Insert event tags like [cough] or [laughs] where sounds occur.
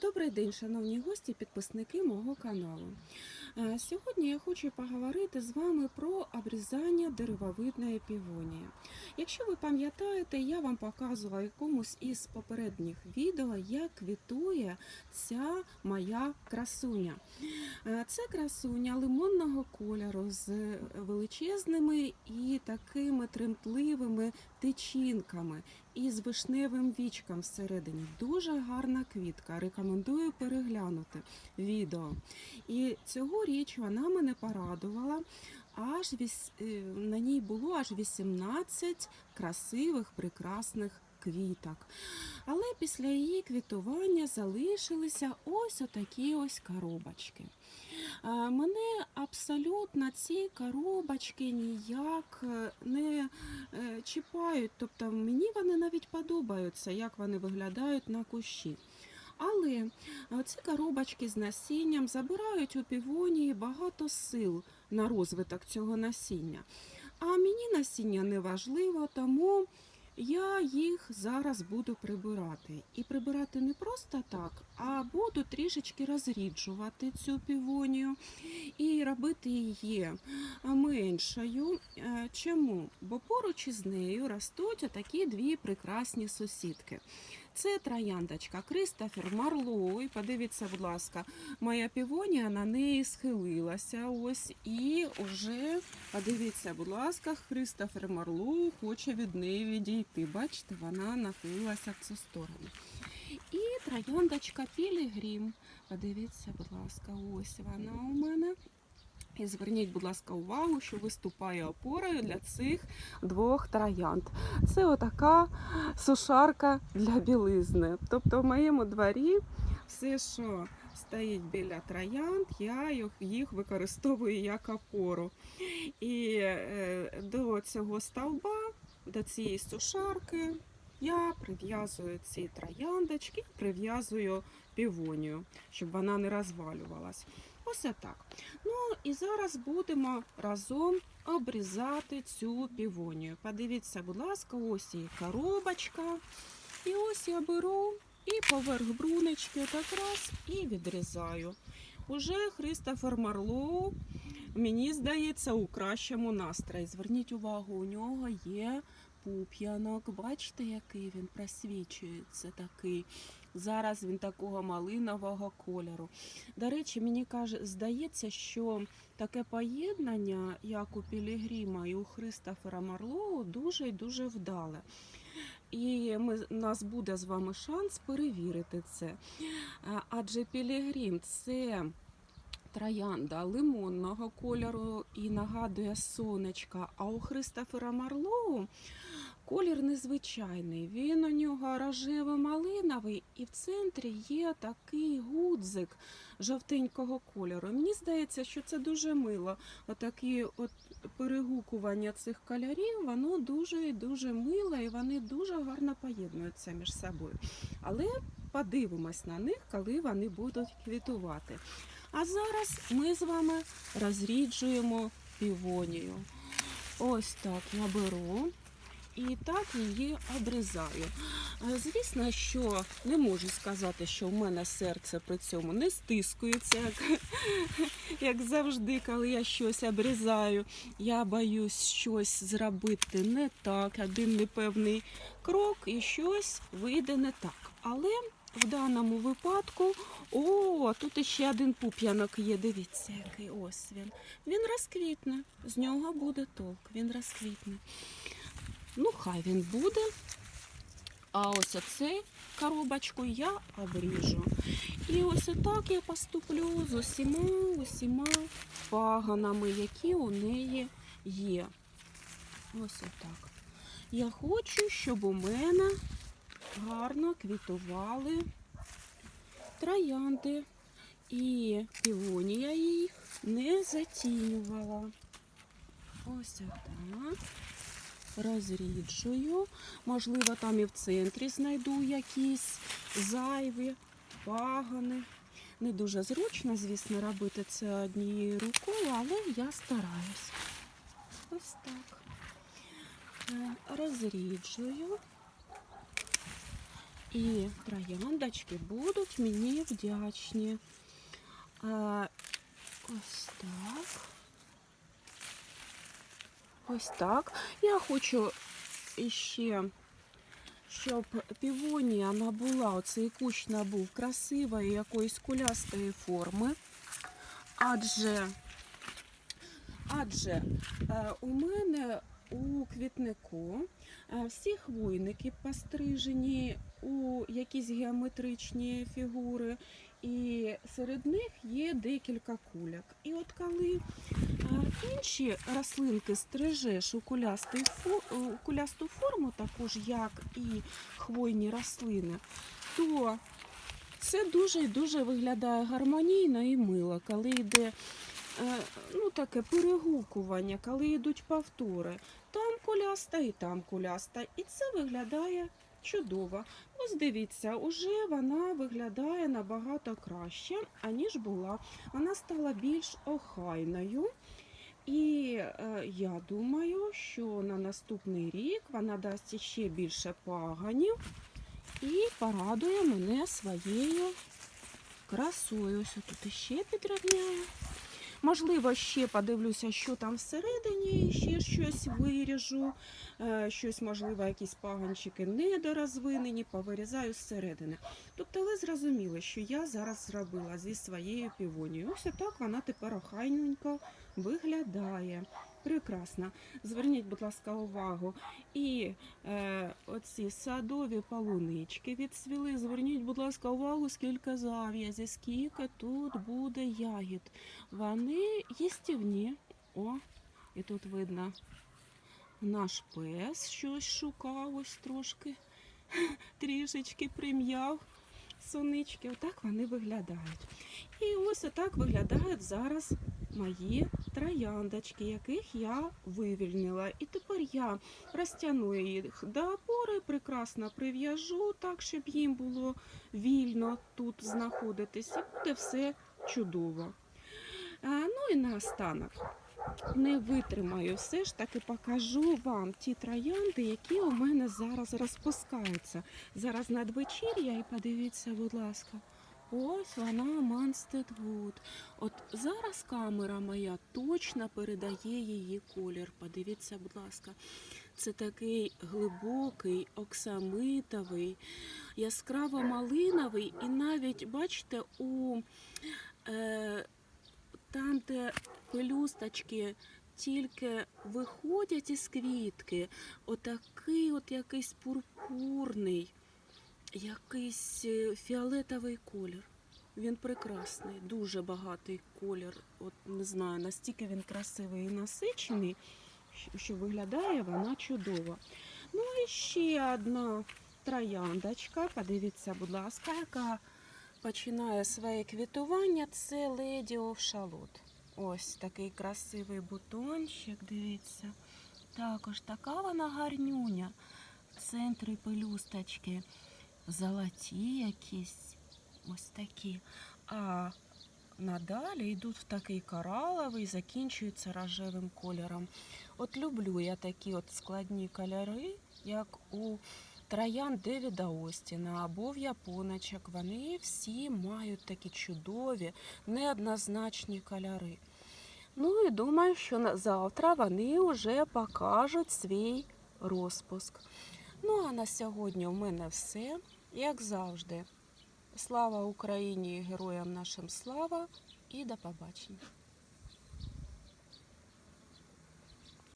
Добрий день, шановні гості, підписники мого каналу. Е, Сьогодні я хочу поговорити з вами про обрізання деревовидної півонії. Якщо ви пам'ятаєте, я вам показувала якомусь із попередніх відео, як квітує ця моя красуня. Е, Це красуня лимонного кольору з величезними і такими тремтливими тичинками і з вишневим вічком всередині. Дуже гарна квітка. Рекомендую переглянути відео. І цьогоріч вона мене порадувала. Аж віс- е, на ній було аж 18 красивих, прекрасних квіток. Але після її квітування залишилися ось отакі ось коробочки. Мене абсолютно ці коробочки ніяк е, не е, чіпають, тобто мені вони навіть подобаються, як вони виглядають на кущі. Але е, ці коробочки з насінням забирають у півонії багато сил на розвиток цього насіння. А мені насіння не важливо, тому я їх зараз буду прибирати. І прибирати не просто так, а буду трішечки розріджувати цю півонію і робити її меншою. Е, Чому? Бо поруч із нею ростуть отакі дві прекрасні сусідки. Це трояндочка Кристофер Марлоу. Подивіться, будь ласка, моя півонія на неї схилилася. Ось і вже подивіться, будь ласка, Кристофер Марлоу хоче від неї відійти. Бачите, вона нахилилася в цю сторону. І трояндочка Пілігрім. Подивіться, будь ласка, ось вона у мене. І зверніть, будь ласка, увагу, що виступає опорою для цих двох троянд. Це отака сушарка для білизни. Тобто в моєму дворі все, що стоїть біля троянд, я їх- використовую як опору. І е, до цього стовба, до цієї сушарки, я прив'язую ці трояндочки, прив'язую півонію, щоб вона не розвалювалась. Ось так. Ну і зараз будемо разом обрізати цю півонію. Подивіться, будь ласка, ось її коробочка. І ось я беру і поверх брунечки так раз і відрізаю. Уже Христофер Марлоу, мені здається, у кращому настрої. Зверніть увагу, у нього є пуп'янок. Бачите, який він просвічується такий. Зараз він такого малинового кольору. До речі, мені каже, здається, що таке поєднання, як у Пілігрима і у Христофера Марлоу, дуже і дуже вдале. І ми, у нас буде з вами шанс перевірити це. Адже Пілігрим це троянда лимонного кольору і нагадує сонечка. А у Христофера Марлоу колір незвичайний. Він у нього рожево-малиновий, і в центрі є такий гудзик жовтенького кольору. Мені здається, що це дуже мило. Отакі от перегукування цих кольорів, воно дуже і дуже мило, і вони дуже гарно поєднуються між собою. Але подивимось на них, коли вони будуть квітувати. А зараз ми з вами розріджуємо півонію. Ось так я беру і так її обрізаю. Е, Звісно, що не можу сказати, що в мене серце при цьому не стискується, як, як завжди, коли я щось обрізаю. Я боюсь щось зробити не так, один непевний крок і щось вийде не так. Але в даному випадку, о, тут іще один пуп'янок є. Дивіться, який ось він. Він розквітне, з нього буде толк, він розквітне. Ну, хай він буде. А ось оцей коробочку я обріжу. І ось отак я поступлю з усіма усіма паганами, які у неї є. Ось отак. Я хочу, щоб у мене гарно квітували троянди. І півонія їх не затінювала. Ось отак розріджую. Можливо, там і в центрі знайду якісь зайві пагони. Не дуже зручно, звісно, робити це однією рукою, але я стараюсь. Ось так. Е, Розріджую. І трояндочки будуть мені вдячні. А, ось так. Ось так. Я хочу іще, щоб півонія набула, оцей кущ набув красивої якоїсь кулястої форми. Адже, адже е, у мене у квітнику е, всі хвойники пострижені у якісь геометричні фігури, і серед них є декілька куляк. І от коли е, інші рослинки стрижеш у кулясту форму, таку ж як і хвойні рослини, то це дуже і дуже виглядає гармонійно і мило, коли йде ну, таке перегукування, коли йдуть повтори. Там куляста і там куляста. І це виглядає чудово. Ось дивіться, уже вона виглядає набагато краще, аніж була. Вона стала більш охайною. І е, я думаю, що на наступний рік вона дасть ще більше паганів і порадує мене своєю красою. Ось тут ще підрівняю. Можливо, ще подивлюся, що там всередині, ще щось виріжу, е, щось, можливо, якісь паганчики недорозвинені, повирізаю зсередини. Тобто ви зрозуміли, що я зараз зробила зі своєю півонією. Ось так вона тепер охайненько виглядає. Прекрасно. Зверніть, будь ласка, увагу. І е, оці садові полунички відсвіли. Зверніть, будь ласка, увагу, скільки зав'язі, скільки тут буде ягід. Вони їстівні. О, і тут видно наш пес щось шукав ось трошки, [laughs] трішечки прим'яв сонички. Отак вони виглядають. І ось отак виглядають зараз мої трояндочки, яких я вивільнила. І тепер я розтягну їх до опори, прекрасно прив'яжу так, щоб їм було вільно тут знаходитись. І буде все чудово. Ну і наостанок. Не витримаю, все ж таки покажу вам ті троянди, які у мене зараз розпускаються. Зараз надвечір'я і подивіться, будь ласка. Ось вона Манстед Вуд. От зараз камера моя точно передає її колір. Подивіться, будь ласка. Це такий глибокий, оксамитовий, яскраво малиновий, і навіть, бачите, у е, там, де пелюсточки тільки виходять із квітки, отакий от якийсь пурпурний, якийсь е, фіолетовий колір. Він прекрасний, дуже багатий колір. От не знаю, настільки він красивий і насичений, що- виглядає вона чудово. Ну і ще одна трояндочка. Подивіться, будь ласка, яка починає своє квітування. Це Lady of Шалот. Ось такий красивий бутончик, дивіться. Також така вона гарнюня. В центрі пелюсточки золоті якісь, ось такі. А надалі йдуть в такий кораловий, закінчуються рожевим кольором. От люблю я такі от складні кольори, як у троян Девіда Остіна або в японочок. Вони всі мають такі чудові, неоднозначні кольори. Ну і думаю, що на завтра вони вже покажуть свій розпуск. Ну а на сьогодні у мене все. Як завжди. Слава Україні і героям нашим слава і до побачення.